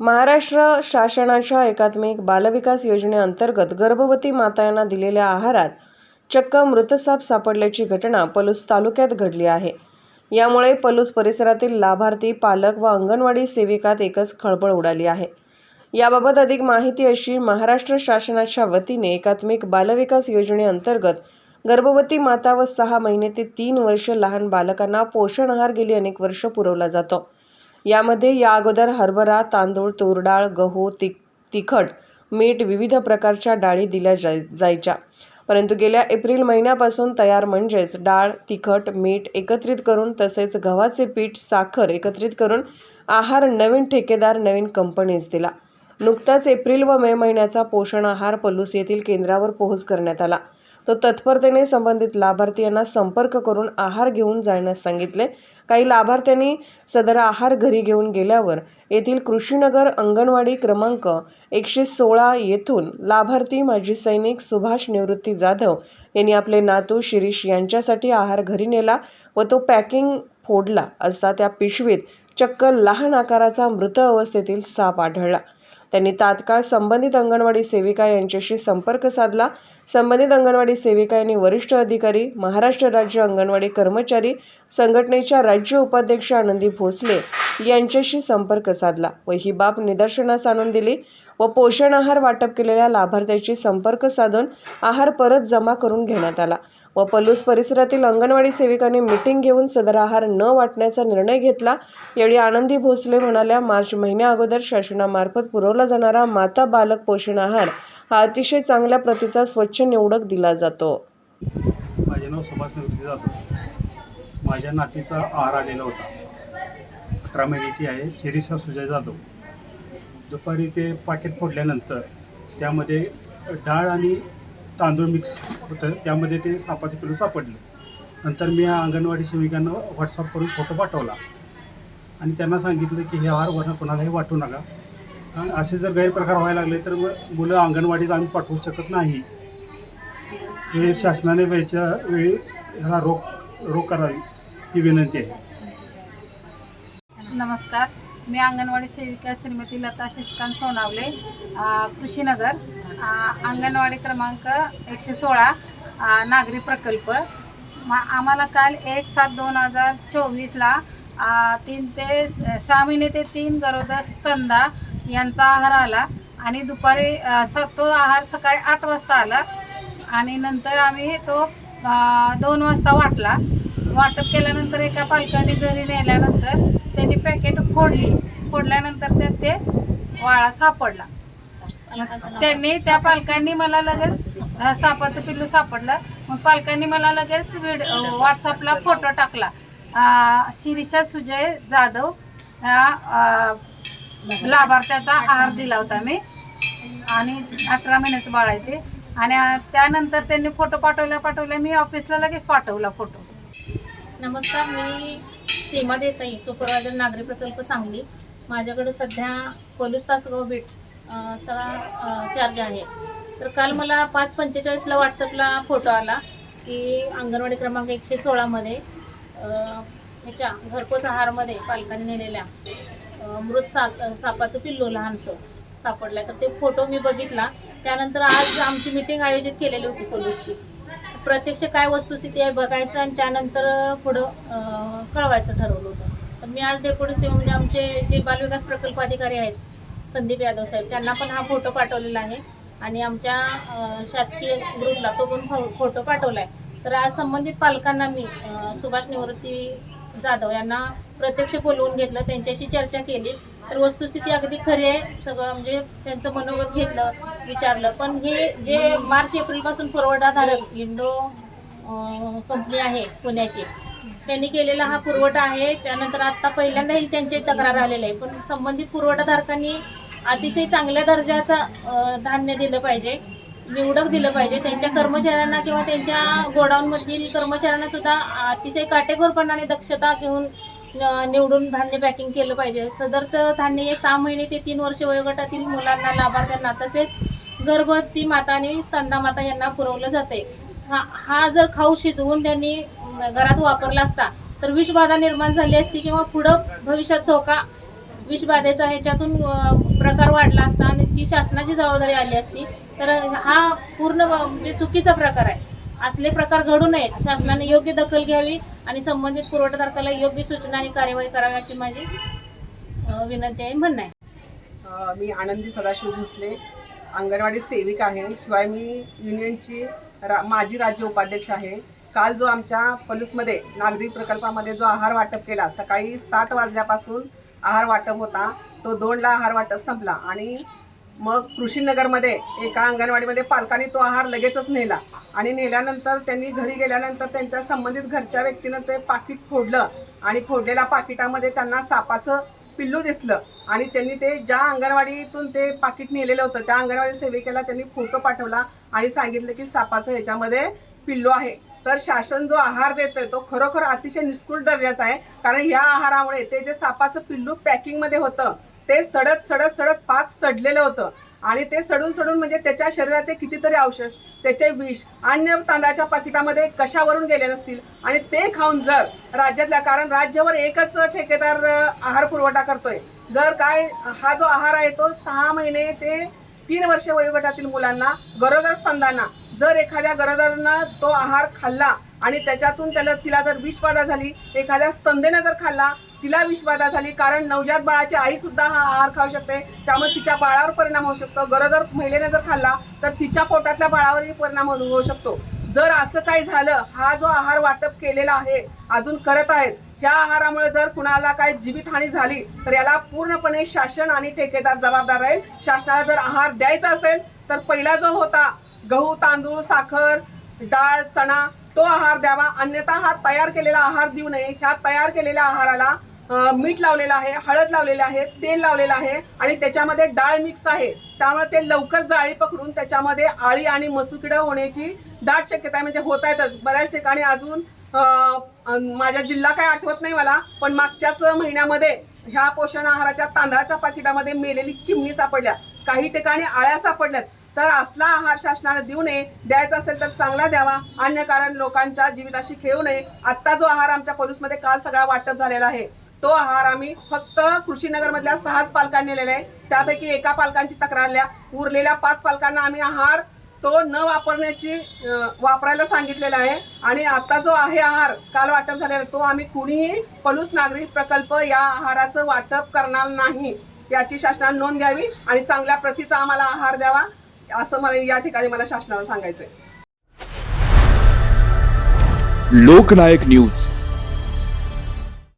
महाराष्ट्र शासनाच्या एकात्मिक बालविकास योजनेअंतर्गत गर्भवती माता दिलेल्या आहारात चक्क मृतसाप सापडल्याची घटना पलूस तालुक्यात घडली आहे. यामुळे पलूस परिसरातील लाभार्थी पालक व अंगणवाडी सेविकात एकच खळबळ उडाली आहे. याबाबत अधिक माहिती अशी महाराष्ट्र शासनाच्या वतीने एकात्मिक बालविकास योजनेअंतर्गत गर्भवती माता व सहा महिने ते तीन वर्ष लहान बालकांना पोषण आहार गेली अनेक वर्ष पुरवला जातो. यामध्ये या अगोदर हरभरा तांदूळ तूरडाळ गहू ति तिखट मीठ विविध प्रकारच्या डाळी दिल्या जाय जायच्या. परंतु गेल्या एप्रिल महिन्यापासून तयार म्हणजेच डाळ तिखट मीठ एकत्रित करून तसेच गव्हाचे पीठ साखर एकत्रित करून आहार नवीन ठेकेदार नवीन कंपनीस दिला. नुकताच एप्रिल व मे महिन्याचा पोषण आहार पलूस येथील केंद्रावर पोहोच करण्यात आला. तो तत्परतेने संबंधित लाभार्थी यांना संपर्क करून आहार घेऊन जाण्यास सांगितले. काही लाभार्थ्यांनी सदर आहार घरी घेऊन गेल्यावर येथील कृषीनगर अंगणवाडी क्रमांक एकशे सोळा येथून लाभार्थी माजी सैनिक सुभाष निवृत्ती जाधव यांनी आपले नातू शिरीष यांच्यासाठी आहार घरी नेला व तो पॅकिंग फोडला असता त्या पिशवीत चक्क लहान आकाराचा मृत अवस्थेतील साप आढळला. त्यांनी तात्काळ संबंधित अंगणवाडी सेविका यांच्याशी संपर्क साधला. संबंधित अंगणवाडी सेविका यांनी वरिष्ठ अधिकारी महाराष्ट्र राज्य अंगणवाडी कर्मचारी संघटनेच्या राज्य उपाध्यक्ष आनंदी भोसले यांच्याशी संपर्क साधला व ही बाब निदर्शनास आणून दिली व पोषण आहार वाटप केलेल्या लाभार्थ्याशी संपर्क साधून आहार परत जमा करून घेण्यात आला. व पलूस परिसरातील अंगणवाडी सेविकांनी मिटिंग घेऊन सदर आहार न वाटण्याचा निर्णय घेतला. यावेळी आनंदी भोसले म्हणाल्या मार्च महिन्या अगोदर शासनामार्फत पुरवला जाणारा माता बालक पोषण आहार हा अतिशय चांगल्या प्रतीचा स्वच्छ निवडक दिला जातो. माझे नाव सुभाष निवृत्ती माझ्या नातीचा आहार आलेला होता. अठरा महिन्याची आहे. शिरीषा सुजय जाधव. दुपारी ते पाकिट फोडल्यानंतर त्यामध्ये डाळ आणि तांदूळ मिक्स होतं. त्यामध्ये ते सापाचे पिलू सापडले. नंतर मी या अंगणवाडी सेविकांना व्हॉट्सअप करून फोटो पाठवला. आणि त्यांना सांगितलं की हे हार वर्ण कोणालाही वाटू नका. कारण असे जर गैरप्रकार व्हायला लागले तर मग मुलं अंगणवाडीत आम्ही पाठवू शकत नाही. हे शासनाने वेळच्या वेळी ह्याला रोख रोख करावी ही विनंती आहे. नमस्कार. मी अंगणवाडी सेविका श्रीमती लता शशिकांत सोनावले कृषीनगर अंगणवाडी क्रमांक एकशे सोळा नागरी प्रकल्प. आम्हाला काल एक सात दोन हजार चोवीसला तीन ते सहा महिने ते तीन गरोदर स्तंदा यांचा आहार आला आणि दुपारी स तो आहार सकाळी आठ वाजता आला आणि नंतर आम्ही तो दोन वाजता वाटला. वाटप केल्यानंतर एका पालकाने घरी नेल्यानंतर त्यांनी पॅकेट फोडली. फोडल्यानंतर त्यात ते वाळा सापडला. त्यांनी त्या पालकांनी मला लगेच सापाचं पिल्लू सापडलं. मग पालकांनी मला लगेच व्हॉट्सअपला फोटो टाकला. शिरीषा सुजय जाधव या लाभार्थ्याचा आहार दिला होता मी. आणि अठरा महिन्याचं बाळ आहे ते. आणि त्यानंतर त्यांनी फोटो पाठवल्या पाठवल्या मी ऑफिसला लगेच पाठवला फोटो नमस्कार मी सीमा देसाई सुपरवायझर नागरी प्रकल्प सांगली. माझ्याकडे सध्या पोलीस तासगाव बीट चा चार्ज आहे. तर काल मला पाच पंचेचाळीसला व्हॉट्सअपला फोटो आला की अंगणवाडी क्रमांक एकशे सोळामध्ये ह्याच्या घरपोच आहारमध्ये पालकांनी नेलेल्या मृत साप सापाचं पिल्लू लहानसं सापडलं तर ते फोटो मी बघितला. त्यानंतर आज आमची मिटिंग आयोजित केलेली होती पोलीसची. प्रत्यक्ष काय वस्तुस्थिती आहे बघायचं आणि त्यानंतर पुढं कळवायचं ठरवलं होतं. तर मी आज डेप्युटी म्हणजे आमचे जे बालविकास प्रकल्प अधिकारी आहेत संदीप यादव साहेब त्यांना पण हा फोटो पाठवलेला आहे. आणि आमच्या शासकीय ग्रुपला तो पण फो- फोटो पाठवला आहे तर आज संबंधित पालकांना मी सुभाष निवृत्ती जाधव यांना प्रत्यक्ष बोलवून घेतलं त्यांच्याशी चर्चा केली. तर वस्तुस्थिती अगदी खरी आहे. सगळं म्हणजे त्यांचं मनोगत घेतलं विचारलं. पण हे जे मार्च एप्रिलपासून पुरवठाधारक इंडो कंपनी आहे पुण्याची त्यांनी केलेला हा पुरवठा आहे. त्यानंतर आत्ता पहिल्यांदाही त्यांची तक्रार आलेली आहे. पण संबंधित पुरवठाधारकांनी अतिशय चांगल्या दर्जाचं धान्य दिलं पाहिजे. निवडक दिलं पाहिजे. त्यांच्या कर्मचाऱ्यांना किंवा त्यांच्या गोडाऊनमधील कर्मचाऱ्यांना सुद्धा अतिशय काटेकोरपणाने दक्षता घेऊन निवडून धान्य पॅकिंग केलं पाहिजे. सदरचं धान्य हे सहा महिने ते तीन वर्ष वयोगटातील मुलांना लाभार्थ्यांना तसेच गर्भवती माता आणि स्तंदा माता यांना पुरवलं जाते. हा हा जर खाऊ शिजवून त्यांनी घरात वापरला असता तर विषबाधा निर्माण झाली असती किंवा पुढं भविष्यात धोका विषबाधेचा ह्याच्यातून प्रकार वाढला असता आणि ती शासनाची जबाबदारी आली असती तर हा पूर्ण म्हणजे चुकीचा प्रकार आहे. असले प्रकार घडू नयेत. शासनाने योग्य दखल घ्यावी आणि संबंधित पुरवठादारकाला योग्य सूचना आणि कार्यवाही करावी अशी माझी विनंती आहे म्हणणं आहे. मी आनंदी सदाशिव भोसले अंगणवाडी सेविका आहे. शिवाय मी युनियनची रा माजी राज्य उपाध्यक्ष आहे. काल जो आमच्या पलूसमध्ये नागरी प्रकल्पामध्ये जो आहार वाटप केला सकाळी सात वाजल्यापासून आहार वाटप होता तो दोनला आहार वाटप संपला. आणि मग कृषीनगरमध्ये एका अंगणवाडीमध्ये पालकांनी तो आहार लगेचच नेला. आणि नेल्यानंतर त्यांनी घरी गेल्यानंतर त्यांच्या संबंधित घरच्या व्यक्तीनं ते पाकिट फोडलं. आणि फोडलेल्या पाकिटामध्ये त्यांना सापाचं पिल्लू दिसलं. आणि त्यांनी ते ज्या अंगणवाडीतून ते पाकिट नेलेलं होतं त्या अंगणवाडी सेविकेला त्यांनी फोटो पाठवला आणि सांगितलं की सापाचं ह्याच्यामध्ये पिल्लू आहे. तर शासन जो आहार देतोय तो खरोखर अतिशय निष्कृत दर्जाचा आहे. कारण या आहारामुळे ते जे सापाचं पिल्लू पॅकिंगमध्ये होतं ते सडत सडत सडत पाक सडलेलं होतं. आणि ते सडून सडून म्हणजे त्याच्या शरीराचे कितीतरी अवशेष त्याचे विष अन्य तांदळाच्या पाकिटामध्ये कशावरून गेले नसतील? आणि ते खाऊन जर राज्यातल्या कारण राज्यावर एकच ठेकेदार आहार पुरवठा करतोय. जर काय हा जो आहार आहे तो सहा महिने ते तीन वर्ष वयोगटातील मुलांना गरोदर स्तंदांना जर एखाद्या गरोदरनं तो आहार खाल्ला आणि त्याच्यातून त्याला तिला जर विषबाधा झाली एखाद्या स्तंदेनं जर खाल्ला तिला विषबाधा झाली कारण नवजात बाळाची आई सुद्धा हा आहार खाऊ शकते. त्यामुळे तिच्या बाळावर परिणाम होऊ शकतो. गरोदर महिलेने जर खाल्ला तर तिच्या पोटातल्या बाळावरही परिणाम होऊ होऊ शकतो. जर असं काही झालं हा जो आहार वाटप केलेला आहे अजून करत आहेत ह्या आहारामुळे जर कुणाला काही जीवितहानी झाली तर याला पूर्णपणे शासन आणि ठेकेदार जबाबदार राहील. शासनाला जर आहार द्यायचा असेल तर पहिला जो होता गहू तांदूळ साखर डाळ चणा तो आहार द्यावा. अन्यथा हा तयार केलेला आहार देऊ नये. ह्या तयार केलेल्या आहाराला मीठ लावलेलं आहे हळद लावलेलं आहे तेल लावलेलं आहे आणि त्याच्यामध्ये डाळ मिक्स आहे. त्यामुळे ते लवकर जाळी पकडून त्याच्यामध्ये आळी आणि मसुकिडं होण्याची दाट शक्यता आहे. म्हणजे होत आहेतच. बऱ्याच ठिकाणी अजून माझ्या जिल्हा काय आठवत नाही मला पण मागच्याच महिन्यामध्ये ह्या पोषण आहाराच्या तांदळाच्या पाकिटामध्ये मेलेली चिमणी सापडल्या. काही ठिकाणी आळ्या सापडल्यात. तर असला आहार शासनाने देऊ नये द्यायचा असेल तर चांगला द्यावा. अन्य कारण लोकांच्या जीविताशी खेळू नये. आत्ता जो आहार आमच्या पोलीसमध्ये काल सगळा वाटप झालेला आहे तो आहार आम्ही फक्त कृषीनगरमधल्या सहाच पालकांनी नेलेला आहे. त्यापैकी एका पालकांची तक्रार आल्या. उरलेल्या पाच पालकांना आम्ही आहार तो न वापरण्याची वापरायला सांगितलेला आहे. आणि आता जो आहे आहार काल वाटप झालेला तो आम्ही कुणीही पलूस नागरिक प्रकल्प या आहाराचं वाटप करणार नाही. याची शासनाने नोंद घ्यावी आणि चांगल्या प्रतीचा आम्हाला आहार द्यावा. असं मला या ठिकाणी मला शासनाला सांगायचंय. लोकनायक न्यूज.